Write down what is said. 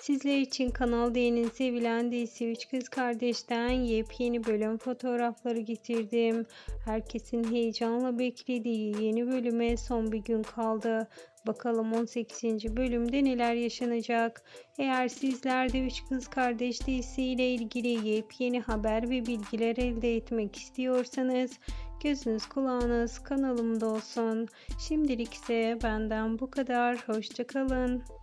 Sizler için Kanal D'nin sevilen dizisi Üç Kız Kardeş'ten yepyeni bölüm fotoğrafları getirdim. Herkesin heyecanla beklediği yeni bölüme son bir gün kaldı. Bakalım 18. bölümde neler yaşanacak. Eğer sizler de Üç Kız Kardeş dizisiyle ilgili yepyeni haber ve bilgiler elde etmek istiyorsanız gözünüz kulağınız kanalımda olsun. Şimdilik ise benden bu kadar. Hoşçakalın.